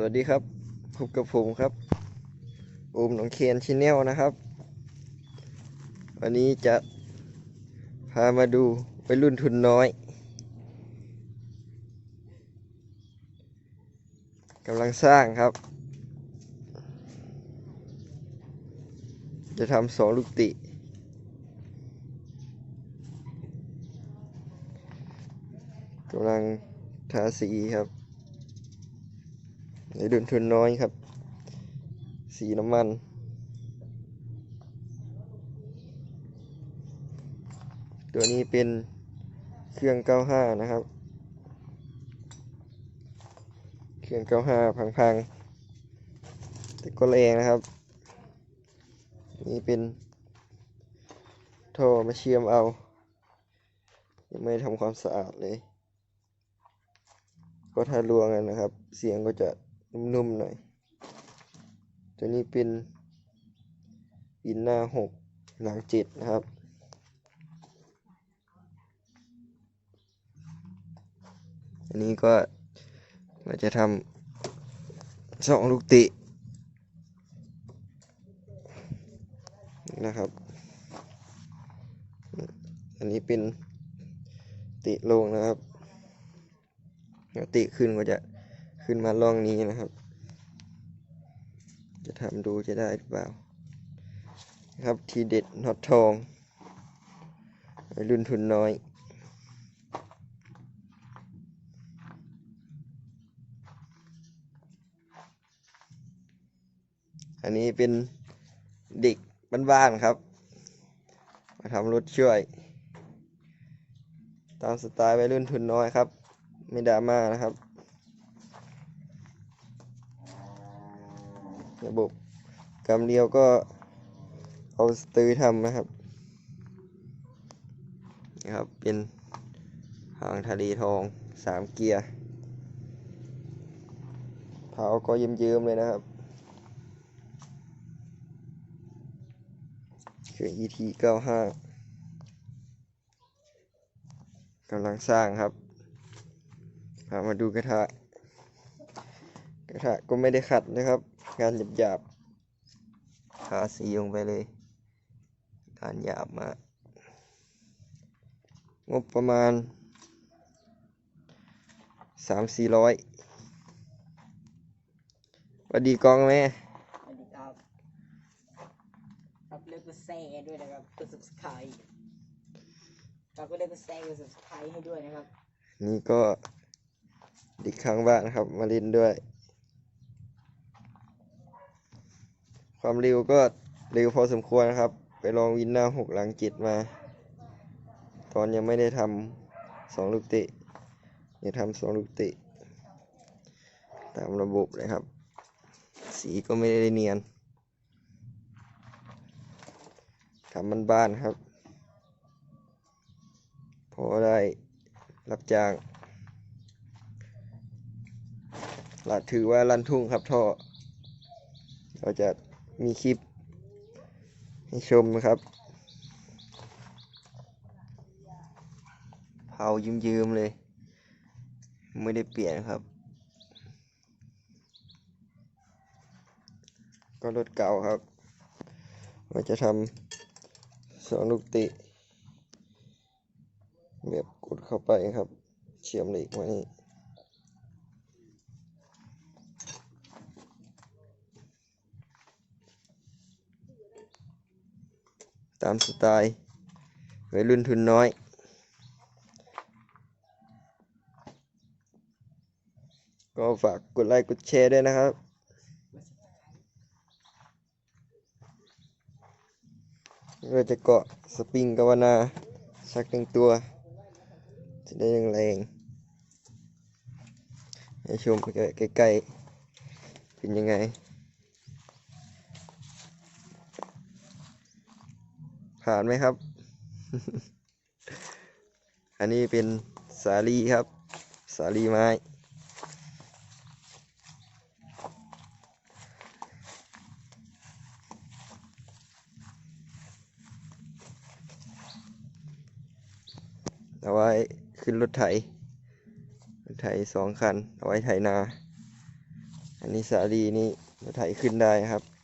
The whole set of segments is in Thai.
สวัสดีครับพบกับผมครับโอมหนองเคนชินแนลนะครับ วันนี้จะพามาดูวัยรุ่นทุนน้อยกำลังสร้างครับ จะทำสองลูกติ กำลังทาสีครับ ในดุนทุนน้อยครับ สีน้ำมัน ตัวนี้เป็นเครื่อง 95 นะครับ เครื่อง 95 พังๆ แต่ก็แรงนะครับ นี่เป็นท่อมาเชื่อมเอา ยังไม่ทำความสะอาดเลย ก็ถ้าลวงกันนะครับ เสียงก็จะ นุ่มๆหน่อย ตัวนี้เป็นอินหน้าหกหลังเจ็ดนะครับ อันนี้ก็เราจะทำสองลูกตินะครับ อันนี้เป็นติลงนะครับติขึ้นก็จะ ขึ้นมาล่องนี้นะครับ จะทำดูจะได้หรือเปล่า ครับทีเด็ดน็อตทองรุ่นทุนน้อยอันนี้เป็นเด็กบ้านๆครับ มาทำรถช่วย ตามสไตล์วัยรุ่นทุนน้อยครับ ไม่ดราม่านะครับ ระบบกำเลียวก็เอาสตือทำนะครับนะครับ เป็นหางทะเลทองสามเกียร์เท้าก็เยิ้มๆเลยนะครับเครื่อง ET 95กำลังสร้างครับพามาดูกระทะ กระทะก็ไม่ได้ขัดนะครับ งานหยาบๆทาสีลงไปเลย งานหยาบมาก งบประมาณสามสี่ร้อยสวัสดีกองแม่สวัสดีครับครับเลือกกดแชร์ด้วยนะครับกด subscribe ครับก็เลือกกดแชร์กด subscribe ให้ด้วยนะครับ นี่ก็เด็กข้างบ้านนะครับ มาเล่นด้วย ความเร็วก็เร็วพอสมควรนะครับ ไปลองวินหน้าหกหลังจ็ดมา ตอนยังไม่ได้ทำสองลูกเตะอย่าทำสองลูกเตะตามระบบเลยครับ สีก็ไม่ได้เนียนทำมันบ้านครับ พอได้รับจ้างหลัดถือว่าลันทุ่งครับท่อเราจะ มีคลิปให้ชมนะครับ เผายืมๆเลย ไม่ได้เปลี่ยนครับ ก็รถเก่าครับเราจะทำสองลูกติแบบกดเข้าไปครับ เชื่อมเหล็กไว้นี่ามสไตล์วัยรุ่นทุนน้อยก็ฝากกดไลค์กดแชร์ด้วยนะครับก็จะเกาะสปริงกาวนาสักหนึ่งตัวจะได้แรงๆให้ชมใกล้ๆเป็นยังไง ผ่านไหมครับ อันนี้เป็นสาลีครับ สาลีไม้ เอาไว้ขึ้นรถไถ รถไถสองคัน เอาไว้ไถนา อันนี้สาลีนี่มาถ่ายขึ้นได้ครับ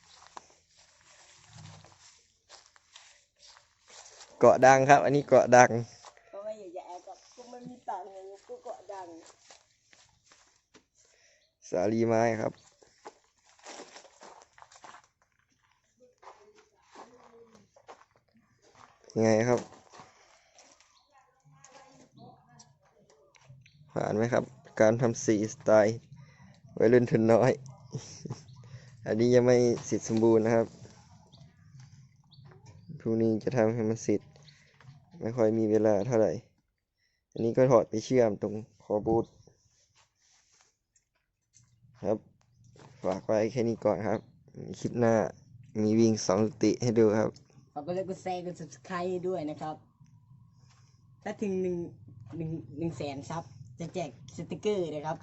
เกาะดังครับ อันนี้เกาะดังก็ไม่อยากจะแอบกับก็ไม่มีตังค์เลยก็เกาะดังสาลีไม้ครับยังไงครับ ผ่านไหมครับ การทำสีสไตล์ไว้รุ่นทุนน้อย อันนี้ยังไม่เสร็จสมบูรณ์นะครับ พรุ่งนี้จะทำให้มันเสร็จ ไม่ค่อยมีเวลาเท่าไหร่ อันนี้ก็ถอดไปเชื่อมตรงคอบูทครับ ฝากไว้แค่นี้ก่อนครับ คลิปหน้ามีวิ่งสองลูกติให้ดูครับ ฝากกดไลค์กดแชร์กด subscribe ให้ด้วยนะครับ ถ้าถึงหนึ่งหนึ่งหนึ่งแสนซับจะแจกสติกเกอร์นะครับ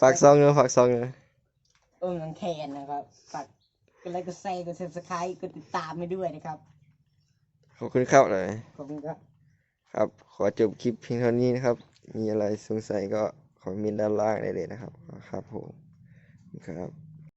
ฝากซองเนอะฝากซองเนอะ เออมันแคนนะครับฝากก ดไลค์กดแชร์กด subscribe กดติดตามให้ด้วยนะครับ ขอบคุณครับเลยขอบคุณครับ ครับ ขอจบคลิปเพียงเท่านี้นะครับ มีอะไรสงสัยก็คอมเมนต์ด้านล่างได้เลยนะครับ ครับผมครับ